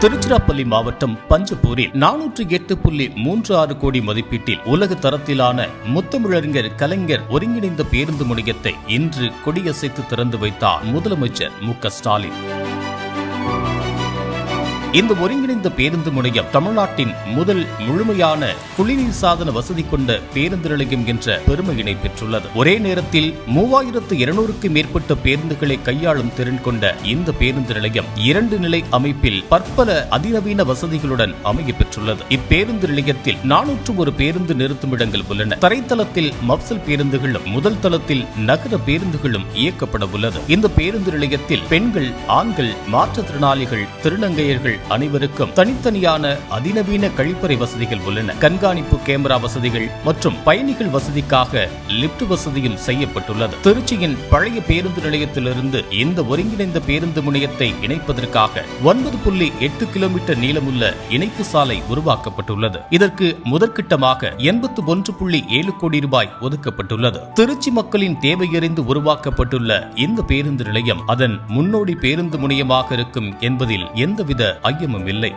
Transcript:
திருச்சிராப்பள்ளி மாவட்டம் பஞ்சப்பூரில் நானூற்று எட்டு புள்ளி மூன்று ஆறு கோடி மதிப்பீட்டில் உலக தரத்திலான முத்தமிழறிஞர் கலைஞர் ஒருங்கிணைந்த பேருந்து முனையத்தை இன்று கொடியசைத்து திறந்து வைத்தார் முதலமைச்சர் மு ஸ்டாலின். இந்த ஒருங்கிணைந்த பேருந்து முனையம் தமிழ்நாட்டின் முதல் முழுமையான குளிநீர் சாதன வசதி கொண்ட பேருந்து நிலையம் என்ற பெருமையினை பெற்றுள்ளது ஒரே நேரத்தில் மூவாயிரத்து இருநூறுக்கு மேற்பட்ட பேருந்துகளை கையாளும் திறன் கொண்ட இந்த பேருந்து நிலையம் இரண்டு நிலை அமைப்பில் பற்பல அதிநவீன வசதிகளுடன் அமைய பெற்றுள்ளது. இப்பேருந்து நிலையத்தில் நானூற்று ஒரு பேருந்து நிறுத்துமிடங்கள் உள்ளன. தரைத்தளத்தில் மப்சல் பேருந்துகளும் முதல் தளத்தில் நகர பேருந்துகளும் இயக்கப்பட உள்ளது. இந்த பேருந்து நிலையத்தில் பெண்கள் ஆண்கள் மாற்றுத்திறனாளிகள் திருநங்கையர்கள் அனைவருக்கும் தனித்தனியான அதிநவீன கழிப்பறை வசதிகள் உள்ளன. கண்காணிப்பு கேமரா வசதிகள் மற்றும் பயணிகள் வசதிக்காக லிப்ட் வசதியும் செய்யப்பட்டுள்ளது. திருச்சியின் பழைய பேருந்து நிலையத்திலிருந்து இந்த ஒருங்கிணைந்த பேருந்து முனையத்தை இணைப்பதற்காக ஒன்பது புள்ளி எட்டு கிலோமீட்டர் நீளமுள்ள இணைப்பு சாலை உருவாக்கப்பட்டுள்ளது. இதற்கு முதற்கட்டமாக எண்பத்து ஒன்று புள்ளி ஏழு கோடி ரூபாய் ஒதுக்கப்பட்டுள்ளது. திருச்சி மக்களின் தேவையறிந்து உருவாக்கப்பட்டுள்ள இந்த பேருந்து நிலையம் அதன் முன்னோடி பேருந்து முனையமாக இருக்கும் என்பதில் எந்தவித ஐயமும் இல்லை.